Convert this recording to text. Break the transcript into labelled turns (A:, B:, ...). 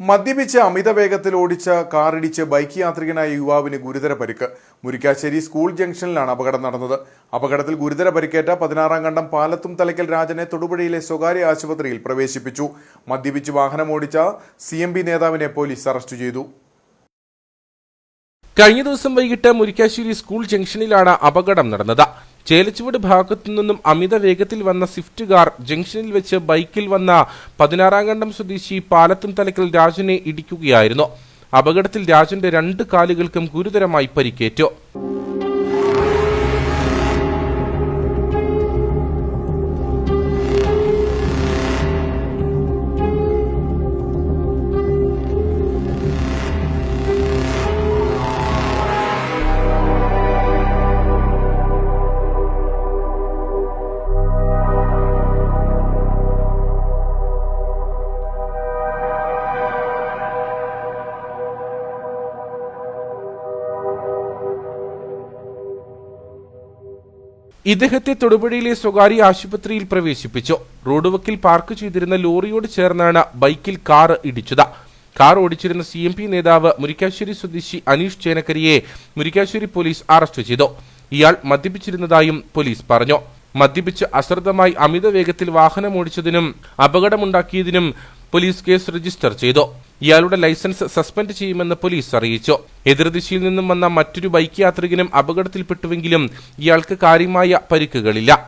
A: മദ്യപിച്ച് അമിത വേഗത്തിൽ ഓടിച്ച കാറിടിച്ച് ബൈക്ക് യാത്രികനായ യുവാവിന് ഗുരുതര പരിക്ക്. മുരിക്കാശ്ശേരി സ്കൂൾ ജംഗ്ഷനിലാണ് അപകടം നടന്നത്. അപകടത്തിൽ ഗുരുതര പരിക്കേറ്റ പതിനാറാം കണ്ടം പാലത്തും തലയ്ക്കൽ രാജനെ തൊടുപുഴയിലെ സ്വകാര്യ ആശുപത്രിയിൽ പ്രവേശിപ്പിച്ചു. മദ്യപിച്ച് വാഹനമോടിച്ച സി എം പി നേതാവിനെ പോലീസ് അറസ്റ്റ് ചെയ്തു.
B: കഴിഞ്ഞ ദിവസം വൈകിട്ട് മുരിക്കാശ്ശേരി സ്കൂൾ ജംഗ്ഷനിലാണ് അപകടം നടന്നത്. ചേലച്ചുവട് ഭാഗത്തു നിന്നും അമിത വേഗത്തിൽ വന്ന സ്വിഫ്റ്റ് കാർ ജംഗ്ഷനിൽ വെച്ച് ബൈക്കിൽ വന്ന പതിനാറാം കണ്ടം സ്വദേശി പാലത്തും തലക്കൽ രാജനെ ഇടിക്കുകയായിരുന്നു. അപകടത്തിൽ രാജന്റെ രണ്ട് കാലുകൾക്കും ഗുരുതരമായി പരിക്കേറ്റു. ഇദ്ദേഹത്തെ തൊടുപുഴയിലെ സ്വകാര്യ ആശുപത്രിയിൽ പ്രവേശിപ്പിച്ചു. റോഡ് വക്കിൽ പാർക്ക് ചെയ്തിരുന്ന ലോറിയോട് ചേർന്നാണ് ബൈക്കിൽ കാർ ഇടിച്ചത്. കാർ ഓടിച്ചിരുന്ന സി എം പി നേതാവ് മുരിക്കാശ്ശേരി സ്വദേശി അനീഷ് ചേനക്കരിയെ മുരിക്കാശ്ശേരി പോലീസ് അറസ്റ്റ് ചെയ്തു. ഇയാൾ മദ്യപിച്ചിരുന്നതായും പോലീസ് പറഞ്ഞു. മദ്യപിച്ച് അശ്രദ്ധമായി അമിത വേഗത്തിൽ വാഹനമോടിച്ചതിനും അപകടമുണ്ടാക്കിയതിനും പോലീസ് കേസ് രജിസ്റ്റർ ചെയ്തു. ഇയാളുടെ ലൈസൻസ് സസ്പെൻഡ് ചെയ്യുമെന്ന് പോലീസ് അറിയിച്ചു. എതിർദിശയിൽ നിന്നും വന്ന മറ്റൊരു ബൈക്ക് യാത്രികനും അപകടത്തിൽപ്പെട്ടുവെങ്കിലും ഇയാൾക്ക് കാര്യമായ പരിക്കുകളില്ല.